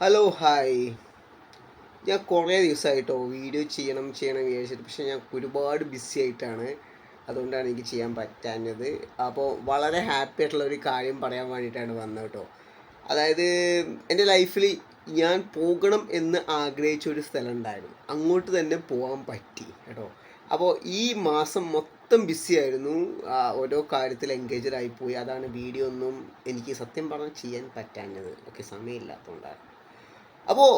Hello hi ഞാൻ കുറേ ദിവസമായിട്ടോ video ചെയ്യണം ചെയ്യണം വിചാരിച്ചിട്ട് പക്ഷേ ഞാൻ ഒരുപാട് ബിസി ആയിട്ടാണ്. അതുകൊണ്ടാണ് എനിക്ക് ചെയ്യാൻ പറ്റാഞ്ഞത്. അപ്പോൾ വളരെ ഹാപ്പി ആയിട്ടുള്ള ഒരു കാര്യം പറയാൻ വേണ്ടിയിട്ടാണ് വന്നത് കേട്ടോ അതായത് എന്റെ ലൈഫിൽ ഞാൻ പോകണം എന്ന് ആഗ്രഹിച്ച ഒരു സ്ഥലം ഉണ്ടായിരുന്നു. അങ്ങോട്ട് തന്നെ പോകാൻ പറ്റി കേട്ടോ. അപ്പോൾ ഈ മാസം മൊത്തം ബിസി ആയിരുന്നു. ഓരോ കാര്യത്തിൽ എൻഗേജഡ് ആയിപ്പോയി അതാണ് വീഡിയോ ഒന്നും എനിക്ക് സത്യം പറഞ്ഞാൽ ചെയ്യാൻ പറ്റാഞ്ഞത്. ഓക്കെ സമയമില്ലാത്തതുകൊണ്ടാണ്. അപ്പോൾ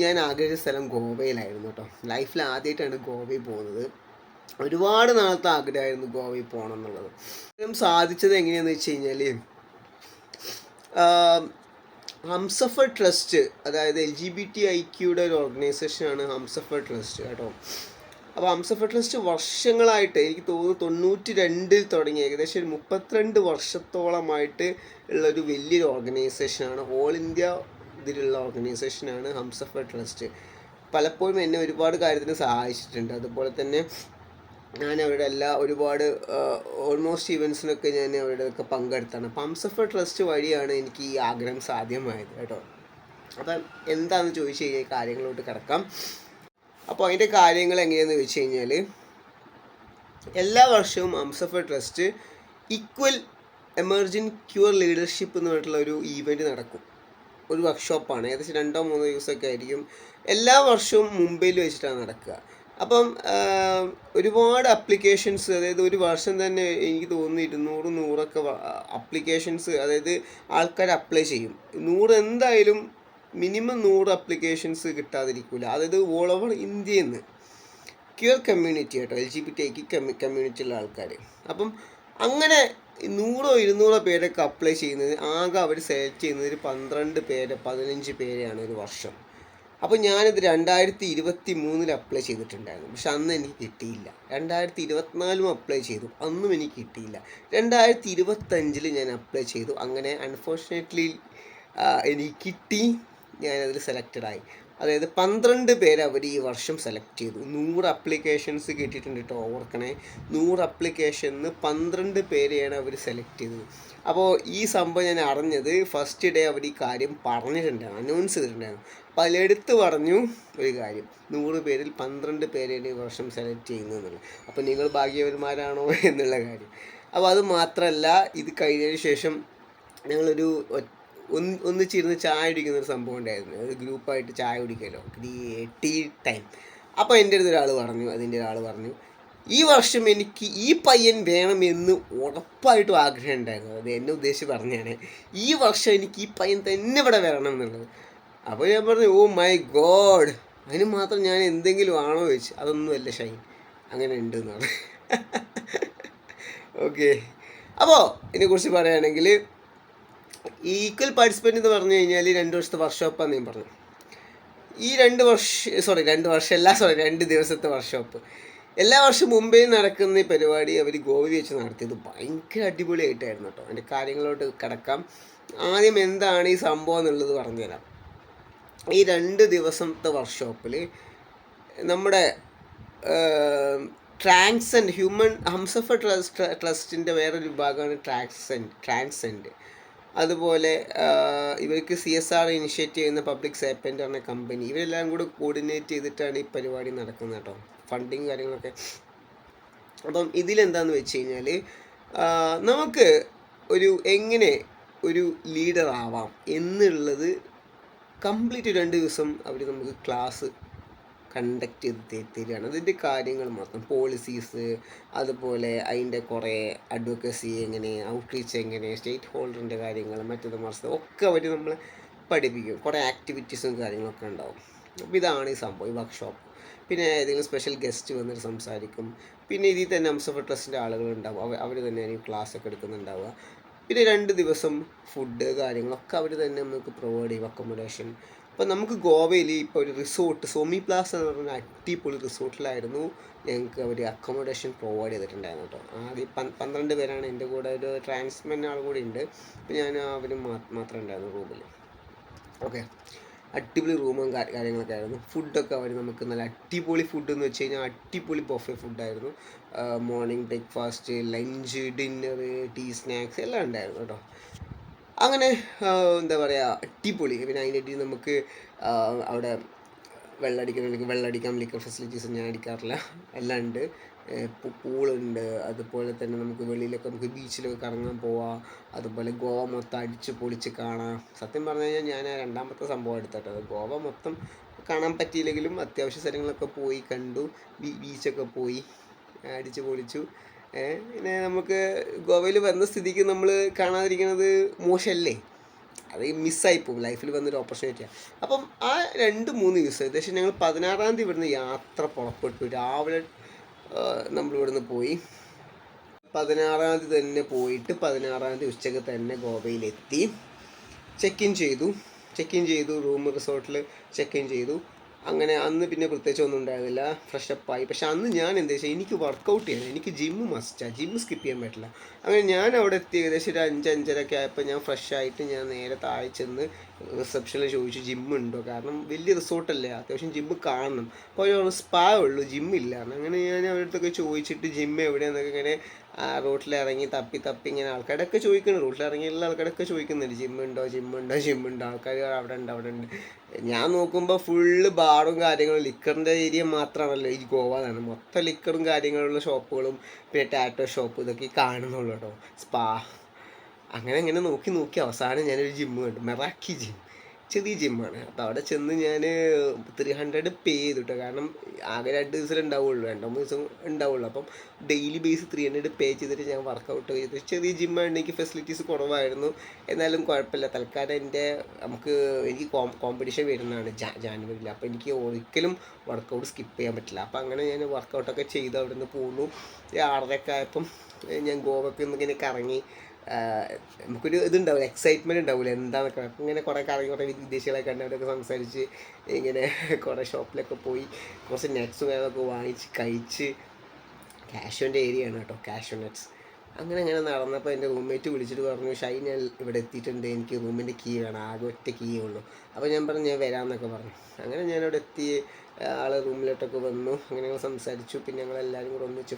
ഞാൻ ആഗ്രഹിച്ച സ്ഥലം ഗോവയിലായിരുന്നു കേട്ടോ. ലൈഫിൽ ആദ്യമായിട്ടാണ് ഗോവയിൽ പോകുന്നത്. ഒരുപാട് നാളത്തെ ആഗ്രഹമായിരുന്നു ഗോവയിൽ പോകണം എന്നുള്ളത്. സാധിച്ചത് എങ്ങനെയാണെന്ന് വെച്ച് കഴിഞ്ഞാൽ ഹംസഫർ ട്രസ്റ്റ് അതായത് L G B T I ക്യൂടെ ഒരു ഓർഗനൈസേഷനാണ് ഹംസഫർ ട്രസ്റ്റ് കേട്ടോ. അപ്പോൾ ഹംസഫർ ട്രസ്റ്റ് വർഷങ്ങളായിട്ട് എനിക്ക് തോന്നുന്നു തൊണ്ണൂറ്റി രണ്ടിൽ തുടങ്ങി ഏകദേശം ഒരു മുപ്പത്തിരണ്ട് വർഷത്തോളമായിട്ട് ഉള്ളൊരു വലിയൊരു ഓർഗനൈസേഷനാണ് ഓൾ ഇന്ത്യ ഇതിലുള്ള ഓർഗനൈസേഷനാണ് ഹംസഫർ ട്രസ്റ്റ്. പലപ്പോഴും എന്നെ ഒരുപാട് കാര്യത്തിന് സഹായിച്ചിട്ടുണ്ട്. അതുപോലെ തന്നെ ഞാൻ അവരുടെ എല്ലാ ഒരുപാട് ഓൾമോസ്റ്റ് ഇവൻസിനൊക്കെ ഞാൻ അവരുടെ ഒക്കെ പങ്കെടുത്താണ്. അപ്പം ഹംസഫ ട്രസ്റ്റ് വഴിയാണ് എനിക്ക് ഈ ആഗ്രഹം സാധ്യമായത് കേട്ടോ. അപ്പം എന്താണെന്ന് ചോദിച്ചു കഴിഞ്ഞാൽ കാര്യങ്ങളോട്ട് കിടക്കാം. അപ്പോൾ അതിന്റെ കാര്യങ്ങൾ എങ്ങനെയാണെന്ന് വെച്ച് കഴിഞ്ഞാൽ എല്ലാ വർഷവും Humsafar trust equal emerging queer leadership എന്ന് പറഞ്ഞിട്ടുള്ള ഒരു ഈവന്റ് നടക്കും. ഒരു വർക്ക്ഷോപ്പാണ് ഏകദേശം രണ്ടോ മൂന്നോ ദിവസമൊക്കെ ആയിരിക്കും. എല്ലാ വർഷവും മുംബൈയിൽ വെച്ചിട്ടാണ് നടക്കുക. അപ്പം ഒരുപാട് അപ്ലിക്കേഷൻസ് അതായത് ഒരു വർഷം തന്നെ എനിക്ക് തോന്നുന്നു ഇരുന്നൂറ് നൂറൊക്കെ അപ്ലിക്കേഷൻസ് അതായത് ആൾക്കാർ അപ്ലൈ ചെയ്യും. നൂറ് എന്തായാലും മിനിമം നൂറ് അപ്ലിക്കേഷൻസ് കിട്ടാതിരിക്കില്ല അതായത് ഓൾ ഓവർ ഇന്ത്യയിൽ നിന്ന്. ക്യൂർ കമ്മ്യൂണിറ്റി കേട്ടോ എൽ ജി ബി ടി ഐക്ക് കമ്മ്യൂണിറ്റിയുള്ള ആൾക്കാർ അപ്പം അങ്ങനെ നൂറോ ഇരുന്നൂറോ പേരൊക്കെ അപ്ലൈ ചെയ്യുന്നത് ആകെ അവർ സെലക്ട് ചെയ്യുന്നത് ഒരു പന്ത്രണ്ട് പേര് പതിനഞ്ച് പേരെയാണ് ഒരു വർഷം. അപ്പോൾ ഞാനിത് രണ്ടായിരത്തി ഇരുപത്തി മൂന്നിൽ അപ്ലൈ ചെയ്തിട്ടുണ്ടായിരുന്നു. പക്ഷെ അന്ന് എനിക്ക് കിട്ടിയില്ല. രണ്ടായിരത്തി ഇരുപത്തിനാലും അപ്ലൈ ചെയ്തു. അന്നും എനിക്ക് കിട്ടിയില്ല. രണ്ടായിരത്തി ഇരുപത്തഞ്ചിൽ ഞാൻ അപ്ലൈ ചെയ്തു. അങ്ങനെ അൺഫോർച്ചുനേറ്റ്ലി എനിക്ക് കിട്ടി. ഞാനതിൽ സെലക്റ്റഡ് ആയി. അതായത് പന്ത്രണ്ട് പേര് അവർ ഈ വർഷം സെലക്ട് ചെയ്തു. നൂറ് അപ്ലിക്കേഷൻസ് കിട്ടിയിട്ടുണ്ട് കേട്ടോ ഓർക്കണേ നൂറ് അപ്ലിക്കേഷനിൽ പന്ത്രണ്ട് പേരെയാണ് അവർ സെലക്ട് ചെയ്തത്. അപ്പോൾ ഈ സംഭവം ഞാൻ അറിഞ്ഞത് ഫസ്റ്റ് ഡേ അവർ ഈ കാര്യം പറഞ്ഞിട്ടുണ്ടായിരുന്നു അനൗൺസ് ചെയ്തിട്ടുണ്ടായിരുന്നു. അപ്പോൾ അതിലെടുത്ത് പറഞ്ഞു ഒരു കാര്യം. നൂറ് പേരിൽ പന്ത്രണ്ട് പേരെയാണ് ഈ വർഷം സെലക്ട് ചെയ്യുന്നത് എന്നുള്ളത്. അപ്പോൾ നിങ്ങൾ ഭാഗ്യവന്മാരാണോ എന്നുള്ള കാര്യം. അപ്പോൾ അത് മാത്രമല്ല ഇത് കഴിഞ്ഞതിന് ശേഷം ഞങ്ങളൊരു ഒന്ന് ഒന്നിച്ചിരുന്ന് ചായ കുടിക്കുന്ന ഒരു സംഭവം ഉണ്ടായിരുന്നു. ഒരു ഗ്രൂപ്പായിട്ട് ചായ കുടിക്കലോ. ടീ ടൈം അപ്പോൾ എന്റെ അടുത്ത് ഒരാൾ പറഞ്ഞു അതിന്റെ ഒരാൾ പറഞ്ഞു ഈ വർഷം എനിക്ക് ഈ പയ്യൻ വേണം എന്ന് ഉറപ്പായിട്ടും ആഗ്രഹം ഉണ്ടായിരുന്നു. അത് എന്നെ ഉദ്ദേശിച്ച് പറഞ്ഞാണ് ഈ വർഷം എനിക്ക് ഈ പയ്യൻ തന്നെ ഇവിടെ വരണം എന്നുള്ളത്. അപ്പോൾ ഞാൻ പറഞ്ഞു ഓ മൈ ഗോഡ് അതിന് മാത്രം ഞാൻ എന്തെങ്കിലും ആണോ ചോദിച്ചു. അതൊന്നുമല്ല ഷൈൻ. അങ്ങനെ ഉണ്ട് എന്നാണ് ഓക്കെ അപ്പോൾ ഇതിനെക്കുറിച്ച് പറയുകയാണെങ്കിൽ ഈക്വൽ പാർട്ടിസിപ്പന്റ് എന്ന് പറഞ്ഞു കഴിഞ്ഞാൽ രണ്ട് വർഷത്തെ വർക്ക്ഷോപ്പാന്ന് ഞാൻ പറഞ്ഞു. ഈ രണ്ട് വർഷ സോറി രണ്ട് വർഷം എല്ലാ സോറി രണ്ട് ദിവസത്തെ വർക്ക്ഷോപ്പ് എല്ലാ വർഷം മുംബൈയിൽ നടക്കുന്ന ഈ പരിപാടി അവർ ഗോവയിൽ വെച്ച് നടത്തിയത് ഭയങ്കര അടിപൊളിയായിട്ടായിരുന്നു കേട്ടോ. അതിന്റെ കാര്യങ്ങളോട്ട് കിടക്കാം. ആദ്യം എന്താണ് ഈ സംഭവം എന്നുള്ളത് പറഞ്ഞുതരാം. ഈ രണ്ട് ദിവസത്തെ വർക്ക്ഷോപ്പിൽ നമ്മുടെ ട്രാൻസെൻഡ് ഹ്യൂമൻ ഹംസഫ ട്രസ്റ്റ് ട്രസ്റ്റിന്റെ വേറൊരു വിഭാഗമാണ് ട്രാൻസെൻഡ് ട്രാൻസെൻഡ് അതുപോലെ ഇവർക്ക് സി എസ് ആർ ഇനിഷ്യേറ്റ് ചെയ്യുന്ന പബ്ലിക് സേപ്പന്റ് പറഞ്ഞ കമ്പനി ഇവരെല്ലാം കൂടെ കോർഡിനേറ്റ് ചെയ്തിട്ടാണ് ഈ പരിപാടി നടക്കുന്നത് കേട്ടോ. ഫണ്ടിങ് കാര്യങ്ങളൊക്കെ. അപ്പം ഇതിലെന്താന്ന് വെച്ച് കഴിഞ്ഞാൽ നമുക്ക് ഒരു എങ്ങനെ ഒരു ലീഡർ ആവാം എന്നുള്ളത് കംപ്ലീറ്റ് രണ്ട് ദിവസം അവർ നമുക്ക് ക്ലാസ് കണ്ടക്ട് ചെയ്ത് തരികയാണ്. അതിന്റെ കാര്യങ്ങൾ മാത്രം. പോളിസീസ് അതുപോലെ അതിന്റെ കുറേ അഡ്വക്കസി എങ്ങനെ ഔട്ട്റീച്ച് എങ്ങനെ സ്റ്റേറ്റ് ഹോൾഡറിന്റെ കാര്യങ്ങൾ മറ്റത് മറിച്ചത് ഒക്കെ അവർ നമ്മളെ പഠിപ്പിക്കും. കുറേ ആക്ടിവിറ്റീസും കാര്യങ്ങളൊക്കെ ഉണ്ടാവും. അപ്പോൾ ഇതാണ് ഈ സംഭവം ഈ വർക്ക്ഷോപ്പ് പിന്നെ ഏതെങ്കിലും സ്പെഷ്യൽ ഗസ്റ്റ് വന്നിട്ട് സംസാരിക്കും. പിന്നെ ഇതിൽ തന്നെ അംസഫർ ട്രസ്റ്റിന്റെ ആളുകളുണ്ടാവും അവർ അവർ തന്നെയാണ് ക്ലാസ് ഒക്കെ എടുക്കുന്നുണ്ടാവുക. പിന്നെ രണ്ട് ദിവസം ഫുഡ് കാര്യങ്ങളൊക്കെ അവർ തന്നെ നമുക്ക് പ്രൊവൈഡ് ചെയ്യും. അക്കോമഡേഷൻ അപ്പോൾ നമുക്ക് ഗോവയിൽ ഇപ്പോൾ ഒരു റിസോർട്ട് സോമി പ്ലാസ എന്ന് പറഞ്ഞ അടിപൊളി റിസോർട്ടിലായിരുന്നു. ഞങ്ങൾക്ക് അവർ അക്കോമഡേഷൻ പ്രൊവൈഡ് ചെയ്തിട്ടുണ്ടായിരുന്നു കേട്ടോ. ആദ്യം പന്ത്രണ്ട് പേരാണ് എന്റെ കൂടെ ഒരു ട്രാൻസ്മെൻ ആൾ കൂടി ഉണ്ട് അപ്പോൾ ഞാൻ അവരും മാത്രം ഉണ്ടായിരുന്നു റൂമിൽ ഓക്കെ അടിപൊളി റൂമും കാര്യങ്ങളൊക്കെ ആയിരുന്നു. ഫുഡൊക്കെ അവർ നമുക്ക് നല്ല അടിപൊളി ഫുഡ് എന്ന് വെച്ച് കഴിഞ്ഞാൽ അടിപൊളി buffet ഫുഡായിരുന്നു morning breakfast lunch dinner tea snacks എല്ലാം ഉണ്ടായിരുന്നു കേട്ടോ. അങ്ങനെ എന്താ പറയുക അടിപൊളി. പിന്നെ അതിന്റെ നമുക്ക് അവിടെ വെള്ളമടിക്കണമെങ്കിൽ വെള്ളമടിക്കാൻ ലിക്കർ ഫെസിലിറ്റീസ് ഞാൻ അടിക്കാറില്ല. എല്ലാം ഉണ്ട്. പൂളുണ്ട്. അതുപോലെ തന്നെ നമുക്ക് വെളിയിലൊക്കെ നമുക്ക് ബീച്ചിലൊക്കെ കറങ്ങാൻ പോവാം. അതുപോലെ ഗോവ മൊത്തം അടിച്ച് പൊളിച്ച് കാണാം. സത്യം പറഞ്ഞു കഴിഞ്ഞാൽ ഞാൻ രണ്ടാമത്തെ സംഭവം എടുത്തിട്ടത്. ഗോവ മൊത്തം കാണാൻ പറ്റിയില്ലെങ്കിലും അത്യാവശ്യ സ്ഥലങ്ങളൊക്കെ പോയി കണ്ടു. ബീച്ചൊക്കെ പോയി. അടിച്ച് പൊളിച്ചു. പിന്നെ നമുക്ക് ഗോവയിൽ വന്ന സ്ഥിതിക്ക് നമ്മൾ കാണാതിരിക്കുന്നത് മോശമല്ലേ അത് മിസ്സായി പോകും. ലൈഫിൽ വന്നൊരു ഓപ്പർച്യൂണിറ്റിയാണ് അപ്പം ആ രണ്ട് മൂന്ന് ദിവസം ഏകദേശം ഞങ്ങൾ പതിനാറാം തീയതി ഇവിടുന്ന് യാത്ര പുറപ്പെട്ടു. രാവിലെ നമ്മൾ ഇവിടുന്ന് പോയി. പതിനാറാം തീയതി തന്നെ പോയിട്ട് പതിനാറാം തീയതി ഉച്ചയ്ക്ക് തന്നെ ഗോവയിലെത്തി. ചെക്ക് ഇൻ ചെയ്തു. ചെക്ക് ഇൻ ചെയ്തു. റൂം റിസോർട്ടിൽ ചെക്ക് ഇൻ ചെയ്തു. അങ്ങനെ അന്ന് പിന്നെ പ്രത്യേകിച്ച് ഒന്നും ഉണ്ടായിരുന്നില്ല. ഫ്രഷപ്പായി പക്ഷെ അന്ന് ഞാൻ എന്താ വെച്ചാൽ എനിക്ക് വർക്കൗട്ട് ചെയ്യണം എനിക്ക് ജിമ്മ് മസ്റ്റാണ് ജിമ്മ് സ്കിപ്പ് ചെയ്യാൻ പറ്റില്ല. അങ്ങനെ ഞാൻ അവിടെ എത്തി. ഏകദേശം ഒരു അഞ്ച് അഞ്ചരയൊക്കെ ആയപ്പോൾ ഞാൻ ഫ്രഷ് ആയിട്ട് ഞാൻ നേരെ താഴെ ചെന്ന് റിസപ്ഷനിൽ ചോദിച്ചു ജിമ്മ് ഉണ്ടോ? കാരണം വലിയ റിസോർട്ടല്ലേ അത്യാവശ്യം ജിമ്മ് കാണണം. അപ്പോൾ സ്പാ ഉള്ളൂ ജിമ്മില്ല അങ്ങനെ ഞാൻ അവരുടെ ചോദിച്ചിട്ട് ജിമ്മ് എവിടെയാണെന്നൊക്കെ ഇങ്ങനെ റോട്ടിൽ ഇറങ്ങി തപ്പി തപ്പി ഇങ്ങനെ ആൾക്കാരൊക്കെ ചോദിക്കുന്നു റോട്ടിൽ ഇറങ്ങി എല്ലാ ആൾക്കാരൊക്കെ ചോദിക്കുന്നുണ്ട്. ജിമ്മുണ്ടോ ജിമ്മുണ്ടോ ജിമ്മുണ്ടോ? ആൾക്കാർ അവിടെ ഉണ്ട് അവിടെ ഉണ്ട്. ഞാൻ നോക്കുമ്പോൾ ഫുള്ള് ബാറും കാര്യങ്ങളും ലിക്കറിന്റെ ഏരിയ മാത്രമാണല്ലോ. ഈ ഗോവ എന്നാണ് മൊത്തം ലിക്കറും കാര്യങ്ങളുള്ള ഷോപ്പുകളും പിന്നെ ടാറ്റോ ഷോപ്പ് ഇതൊക്കെ കാണുന്നുള്ളൂ കേട്ടോ. സ്പാ. അങ്ങനെ അങ്ങനെ നോക്കി നോക്കി അവസാനം ഞാനൊരു ജിമ്മ് കണ്ടു. മെറാക്കി ജിം ചെറിയ ജിമ്മാണ് അപ്പോൾ അവിടെ ചെന്ന് ഞാൻ ത്രീ ഹൺഡ്രഡ് പേ ചെയ്തു കേട്ടോ കാരണം ആകെ രണ്ട് ദിവസം ഉണ്ടാവുള്ളൂ. രണ്ടോ മൂന്ന് ദിവസം ഉണ്ടാവുള്ളൂ. അപ്പം daily base three hundred pay ചെയ്തിട്ട് ഞാൻ വർക്കൗട്ട് ചെയ്തു. ചെറിയ ജിമ്മാണ് എനിക്ക് ഫെസിലിറ്റീസ് കുറവായിരുന്നു. എന്നാലും കുഴപ്പമില്ല. തൽക്കാലം എന്റെ നമുക്ക് എനിക്ക് കോമ്പറ്റീഷൻ വരുന്നതാണ് ജാനുവരിയിൽ. അപ്പോൾ എനിക്ക് ഒരിക്കലും വർക്കൗട്ട് സ്കിപ്പ് ചെയ്യാൻ പറ്റില്ല. അപ്പോൾ അങ്ങനെ ഞാൻ വർക്കൗട്ടൊക്കെ ചെയ്ത്. അവിടെ നിന്ന് പോന്നു ആറരക്കായപ്പം ഞാൻ ഗോവയ്ക്ക് ഒന്ന് ഇങ്ങനെ കറങ്ങി. നമുക്കൊരു ഇതുണ്ടാവില്ല എക്സൈറ്റ്മെന്റ് ഉണ്ടാവില്ല എന്താണെന്നൊക്കെ അപ്പം ഇങ്ങനെ കുറേ കറങ്ങി കുറേ വിദേശികളെ കണ്ടവരൊക്കെ സംസാരിച്ച് ഇങ്ങനെ കുറേ ഷോപ്പിലൊക്കെ പോയി കുറച്ച് നട്ട്സും കാര്യങ്ങളൊക്കെ വാങ്ങിച്ച് കഴിച്ച് കാഷ്യോന്റെ ഏരിയ ആണ് കേട്ടോ കാഷ്യൂ നട്ട്സ് അങ്ങനെ അങ്ങനെ നടന്നപ്പോൾ എന്റെ റൂംമേറ്റ് വിളിച്ചിട്ട് പറഞ്ഞു ഷൈ ഞാൻ ഇവിടെ എത്തിയിട്ടുണ്ട് എനിക്ക് റൂമിന്റെ കീ വേണം ആകെ ഒറ്റ കീ ഉള്ളൂ. അപ്പോൾ ഞാൻ പറഞ്ഞു ഞാൻ വരാമെന്നൊക്കെ പറഞ്ഞു. അങ്ങനെ ഞാനിവിടെ എത്തി ആൾ റൂമിലോട്ടൊക്കെ വന്നു അങ്ങനെ ഞങ്ങൾ സംസാരിച്ചു. പിന്നെ ഞങ്ങൾ എല്ലാവരും കൂടെ ഒന്നിച്ച്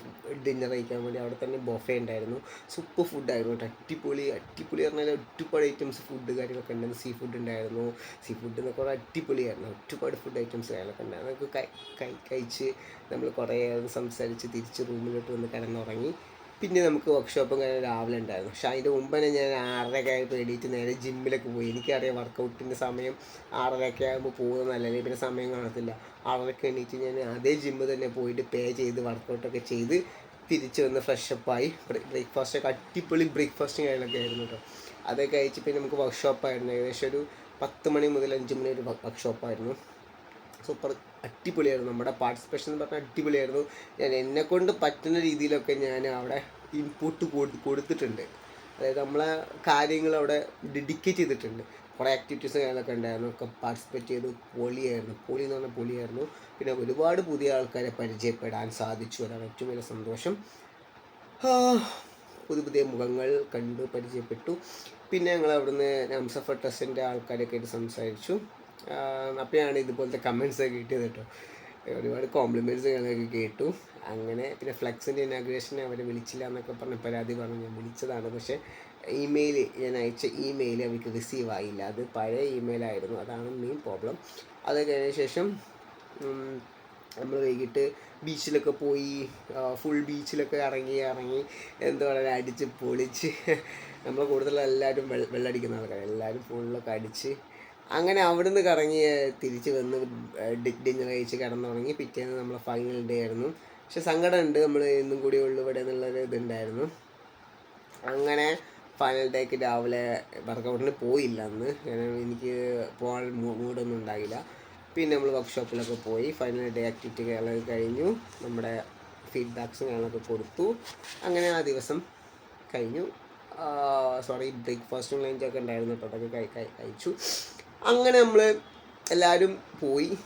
ഡിന്നർ കഴിക്കാൻ വേണ്ടി അവിടെ തന്നെ ബൊഫേ ഉണ്ടായിരുന്നു. സൂപ്പർ ഫുഡായിരുന്നു കേട്ടോ. അടിപൊളി അടിപൊളി പറഞ്ഞാൽ ഒരുപാട് ഐറ്റംസ് ഫുഡ് കാര്യങ്ങളൊക്കെ ഉണ്ടായിരുന്നു സീ ഫുഡ് ഉണ്ടായിരുന്നു. സീ ഫുഡ് എന്നൊക്കെ കുറേ അടിപൊളിയായിരുന്നു. ഒരുപാട് ഫുഡ് ഐറ്റംസ് കാര്യങ്ങളൊക്കെ ഉണ്ടായിരുന്നു നമുക്ക് കഴി- കഴി- കഴിച്ച് നമ്മൾ കുറേ സംസാരിച്ച് തിരിച്ച് റൂമിലോട്ട് വന്ന് കിടന്നുറങ്ങി. പിന്നെ നമുക്ക് വർക്ക്ഷോപ്പും കാര്യം രാവിലെ ഉണ്ടായിരുന്നു. പക്ഷെ അതിന്റെ മുമ്പ് തന്നെ ഞാൻ ആറരയൊക്കെ പേടിയിട്ട് നേരെ ജിമ്മിലൊക്കെ പോയി. എനിക്കറിയാം വർക്കൗട്ടിന്റെ സമയം ആറരയൊക്കെ ആകുമ്പോൾ പോകുന്നത് പിന്നെ സമയം കാണത്തില്ല. ആറരയ്ക്ക് എണീറ്റ് ഞാൻ അതേ ജിമ്മ് തന്നെ പോയിട്ട് പേ ചെയ്ത് വർക്കൗട്ടൊക്കെ ചെയ്ത് തിരിച്ച് വന്ന് ഫ്രഷപ്പായി ബ്രേക്ക്ഫാസ്റ്റൊക്കെ അടിപൊളി ബ്രേക്ക്ഫാസ്റ്റും കാര്യങ്ങളൊക്കെ ആയിരുന്നു കേട്ടോ അതൊക്കെ കഴിച്ച് പിന്നെ നമുക്ക് വർക്ക്ഷോപ്പായിരുന്നു ഏകദേശം ഒരു പത്ത് മണി മുതൽ അഞ്ച് മണി ഒരു വർക്ക്ഷോപ്പായിരുന്നു സൂപ്പർ അടിപൊളിയായിരുന്നു. നമ്മുടെ പാർട്ടിസിപ്പേഷൻ എന്ന് പറഞ്ഞാൽ അടിപൊളിയായിരുന്നു. ഞാൻ എന്നെ കൊണ്ട് പറ്റുന്ന രീതിയിലൊക്കെ ഞാൻ അവിടെ ഇൻപുട്ട് കൊടുത്തിട്ടുണ്ട്. അതായത് നമ്മളെ കാര്യങ്ങൾ അവിടെ ഡെഡിക്കേറ്റ് ചെയ്തിട്ടുണ്ട്. കുറേ ആക്ടിവിറ്റീസ് കാര്യങ്ങളൊക്കെ ഉണ്ടായിരുന്നു. ഒക്കെ പാർട്ടിസിപ്പേറ്റ് ചെയ്തു. പൊളിയായിരുന്നു. പൊളി എന്ന് പറഞ്ഞാൽ പൊളിയായിരുന്നു. പിന്നെ ഒരുപാട് പുതിയ ആൾക്കാരെ പരിചയപ്പെടാൻ സാധിച്ചു. അതാണ് ഏറ്റവും വലിയ സന്തോഷം. പുതിയ പുതിയ മുഖങ്ങൾ കണ്ടു പരിചയപ്പെട്ടു. പിന്നെ ഞങ്ങൾ അവിടുന്ന് നംസഫർ ട്രസ്റ്റിന്റെ ആൾക്കാരൊക്കെ ആയിട്ട് സംസാരിച്ചു. അപ്പോഴാണ് ഇതുപോലത്തെ കമൻസ് ഒക്കെ കിട്ടിയത് കേട്ടോ. ഒരുപാട് കോംപ്ലിമെന്റ്സ് ഞങ്ങൾക്ക് കേട്ടു. അങ്ങനെ പിന്നെ ഫ്ലെക്സിന്റെ ഇനാഗ്രേഷൻ അവരെ വിളിച്ചില്ല എന്നൊക്കെ പറഞ്ഞ് പരാതി പറഞ്ഞു ഞാൻ വിളിച്ചതാണ്. പക്ഷേ ഇമെയിൽ ഞാൻ അയച്ച ഇമെയിൽ അവർക്ക് റിസീവ് ആയില്ല. അത് പഴയ ഇമെയിലായിരുന്നു അതാണ് മെയിൻ പ്രോബ്ലം അത് കഴിഞ്ഞ ശേഷം നമ്മൾ വൈകിട്ട് ബീച്ചിലൊക്കെ പോയി ഫുൾ ബീച്ചിലൊക്കെ ഇറങ്ങി ഇറങ്ങി എന്താ പറയുക അടിച്ച് പൊളിച്ച്. നമ്മൾ കൂടുതൽ എല്ലാവരും വെള്ളം അടിക്കുന്ന ആൾക്കാർ എല്ലാവരും ഫുള്ളൊക്കെ അടിച്ച് അങ്ങനെ അവിടുന്ന് കറങ്ങി തിരിച്ച് വന്ന് ഡിന്നർ കഴിച്ച് കിടന്നുറങ്ങി. പിറ്റേന്ന് നമ്മളെ ഫൈനൽ ഡേ ആയിരുന്നു. പക്ഷെ സങ്കടമുണ്ട് നമ്മൾ ഇന്നും കൂടി ഉള്ളു ഇവിടെ എന്നുള്ളൊരു ഇതുണ്ടായിരുന്നു. അങ്ങനെ ഫൈനൽ ഡേക്ക് രാവിലെ വർക്കൗട്ടിന് പോയില്ല അന്ന്. കാരണം എനിക്ക് പോകാൻ മൂഡൊന്നും ഉണ്ടാകില്ല പിന്നെ നമ്മൾ വർക്ക്ഷോപ്പിലൊക്കെ പോയി. ഫൈനൽ ഡേ ആക്ടിവിറ്റി കാര്യങ്ങളൊക്കെ കഴിഞ്ഞു. നമ്മുടെ ഫീഡ്ബാക്സും കാര്യങ്ങളൊക്കെ കൊടുത്തു. അങ്ങനെ ആ ദിവസം കഴിഞ്ഞു. സോറി ബ്രേക്ക്ഫാസ്റ്റും ലഞ്ചൊക്കെ ഉണ്ടായിരുന്നു. അപ്പോൾ അതൊക്കെ കഴി കഴി- കഴിച്ചു. അങ്ങനെ നമ്മൾ എല്ലാവരും പോയി.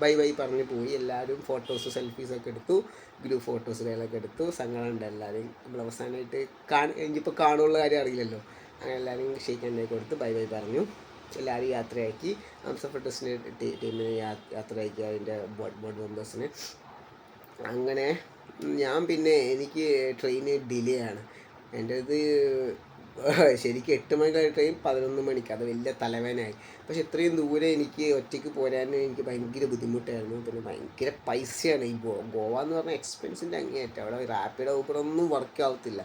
ബൈ ബൈ പറഞ്ഞ് പോയി. എല്ലാവരും ഫോട്ടോസ് സെൽഫീസൊക്കെ എടുത്തു. ഗ്രൂപ്പ് ഫോട്ടോസ് കാര്യങ്ങളൊക്കെ എടുത്തു. സങ്കടമുണ്ട് എല്ലാവരും നമ്മൾ അവസാനമായിട്ട് കാണ എനിക്കിപ്പോൾ കാണുള്ള കാര്യം അറിയില്ലല്ലോ. അങ്ങനെ എല്ലാവരും ഷെയ്ക്ക് കൊടുത്ത് ബൈ ബൈ പറഞ്ഞു. എല്ലാവരും യാത്രയാക്കി. ഹംസഫർ ടെസ്റ്റിന് ടീമിന് യാത്രയാക്കി അതിന്റെ ബോർഡ് ബോർഡ് മെമ്പേഴ്സിന് അങ്ങനെ ഞാൻ പിന്നെ എനിക്ക് ട്രെയിന് ഡിലേ ആണ്. എന്റെ ഇത് ശരിക്കും എട്ട് മണി ട്രെയിൻ പതിനൊന്ന് മണിക്ക്. അത് വലിയ തലവേനായി പക്ഷെ ഇത്രയും ദൂരെ എനിക്ക് ഒറ്റയ്ക്ക് പോരാൻ എനിക്ക് ഭയങ്കര ബുദ്ധിമുട്ടായിരുന്നു. പിന്നെ ഭയങ്കര പൈസയാണ്. ഈ ഗോവ എന്ന് പറഞ്ഞാൽ എക്സ്പെൻസിന്റെ അങ്ങേയറ്റം. അവിടെ റാപ്പിഡോ ഒന്നും വർക്ക് ആവത്തില്ല.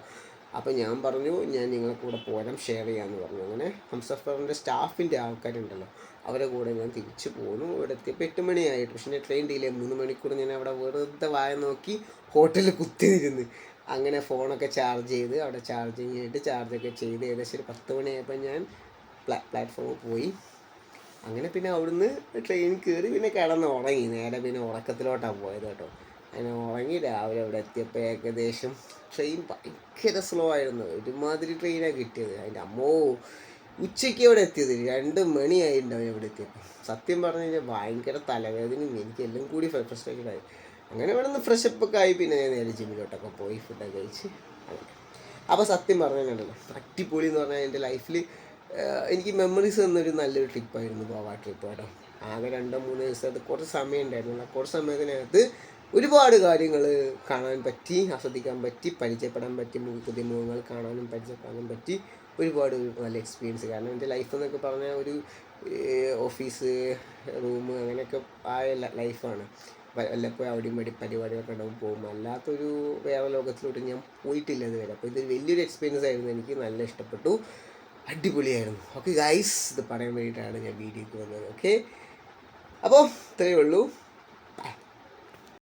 അപ്പോൾ ഞാൻ പറഞ്ഞു ഞാൻ നിങ്ങളെ കൂടെ പോരാം ഷെയർ ചെയ്യാമെന്ന് പറഞ്ഞു. അങ്ങനെ ഹംസഫറിന്റെ സ്റ്റാഫിന്റെ ആൾക്കാരുണ്ടല്ലോ അവരെ കൂടെ ഞാൻ തിരിച്ചു പോന്നു. ഇവിടെ എത്തിയപ്പോൾ എട്ട് മണിയായിട്ട് പക്ഷേ ട്രെയിൻ ഡിലേ മൂന്ന് മണിക്കൂർ ഞാൻ അവിടെ വെറുതെ വായ നോക്കി ഹോട്ടലിൽ കുത്തിയിരുന്ന്. അങ്ങനെ ഫോണൊക്കെ ചാർജ് ചെയ്ത് അവിടെ ചാർജിങ് ചെയ്തിട്ട് ചാർജൊക്കെ ചെയ്ത് ഏകദേശം ഒരു പത്ത് മണിയായപ്പോൾ ഞാൻ പ്ലാ പ്ലാറ്റ്ഫോമിൽ പോയി. അങ്ങനെ പിന്നെ അവിടുന്ന് ട്രെയിൻ കയറി പിന്നെ കിടന്ന് ഉറങ്ങി നേരെ പിന്നെ ഉറക്കത്തിലോട്ടാണ് പോയത് കേട്ടോ. അങ്ങനെ ഉറങ്ങി രാവിലെ അവിടെ എത്തിയപ്പോൾ ഏകദേശം ട്രെയിൻ ഭയങ്കര സ്ലോ ആയിരുന്നു. ഒരുമാതിരി ട്രെയിനാണ് കിട്ടിയത്. അതിന്റെ അമ്മോ ഉച്ചയ്ക്ക് അവിടെ എത്തിയത്. രണ്ട് മണിയായിട്ടുണ്ടാവും ഇവിടെ എത്തിയപ്പോൾ സത്യം പറഞ്ഞു കഴിഞ്ഞാൽ ഭയങ്കര തലവേദനയും എനിക്ക് എല്ലാം കൂടി ഫ്രസ്ട്രേറ്റഡ് ആയി. അങ്ങനെ ഇവിടെ നിന്ന് ഫ്രഷപ്പ് ഒക്കെ ആയി. പിന്നെ ഞാൻ നേരെ ജിമ്മിലോട്ടൊക്കെ പോയി ഫുഡൊക്കെ കഴിച്ച്. അപ്പോൾ സത്യം പറഞ്ഞിട്ടുണ്ടല്ലോ അടിപൊളി എന്ന് പറഞ്ഞാൽ എന്റെ ലൈഫിൽ എനിക്ക് മെമ്മറീസ് തന്നൊരു നല്ലൊരു ട്രിപ്പായിരുന്നു ഗോവ ട്രിപ്പ് കേട്ടോ. ആകെ രണ്ടോ മൂന്നോ ദിവസമായിട്ട് കുറച്ച് സമയം ഉണ്ടായിരുന്നു കുറച്ച് സമയത്തിനകത്ത് ഒരുപാട് കാര്യങ്ങൾ കാണാൻ പറ്റി ആസ്വദിക്കാൻ പറ്റി പരിചയപ്പെടാൻ പറ്റി പുതിയ മുഖങ്ങൾ കാണാനും പരിചയപ്പെടാനും പറ്റി ഒരുപാട് നല്ല എക്സ്പീരിയൻസ് കാരണം എന്റെ ലൈഫ് എന്നൊക്കെ പറഞ്ഞാൽ ഒരു ഓഫീസ് റൂം അങ്ങനെയൊക്കെ ആയ ലൈഫാണ് വല്ലപ്പോഴും അവിടെയും വേണ്ടി പരിപാടികളൊക്കെ ഉണ്ടാവും പോകും. അല്ലാത്തൊരു വേറെ ലോകത്തിലോട്ട് ഞാൻ പോയിട്ടില്ല ഇതുവരെ. അപ്പോൾ ഇതൊരു വലിയൊരു എക്സ്പീരിയൻസ് ആയിരുന്നു. എനിക്ക് നല്ല ഇഷ്ടപ്പെട്ടു. അടിപൊളിയായിരുന്നു. ഓക്കെ ഗൈസ് ഇത് പറയാൻ വേണ്ടിയിട്ടാണ് ഞാൻ വീഡിയോക്ക് വന്നത്. ഓക്കെ അപ്പോൾ ഇത്രയേ ഉള്ളൂ.